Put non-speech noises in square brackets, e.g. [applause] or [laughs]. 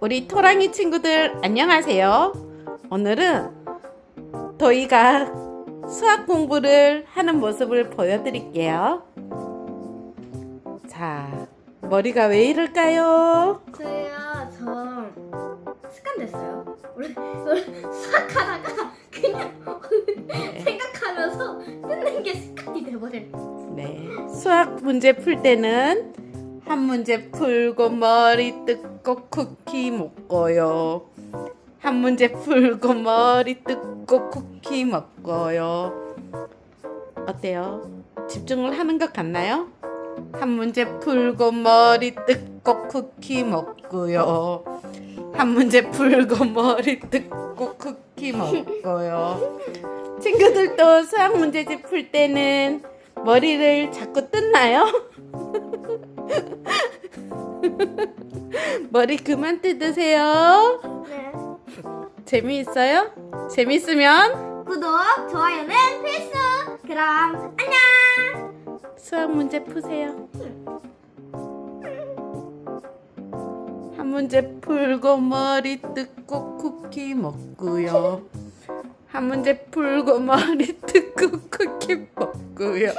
우리 토랑이 친구들 안녕하세요. 오늘은 도희가 수학 공부를 하는 모습을 보여드릴게요. 자, 머리가 왜 이럴까요? 저요 저 습관 됐어요. 원래 원래 수학하다가 그냥 생각하면서 끊는 게 습관이 돼버려요. 네, 수학 문제 풀 때는 한 문제 풀고 머리 뜯고 쿠키 먹고요. 한 문제 풀고 머리 뜯고 쿠키 먹고요. 어때요? 집중을 하는 것 같나요? 한 문제 풀고 머리 뜯고 쿠키 먹고요. 한 문제 풀고 머리 뜯고 쿠키 먹고요. 친구들도 수학 문제집 풀 때는 머리를 자꾸 뜯나요? [laughs] 머리 그만 뜯으세요. 네. 재미있어요? 재밌으면 구독 좋아요는 필수. 그럼 안녕. 수학 문제 푸세요. 한 문제 풀고 머리 뜯고 쿠키 먹고요. 한 문제 풀고 머리 뜯고 쿠키 먹고요.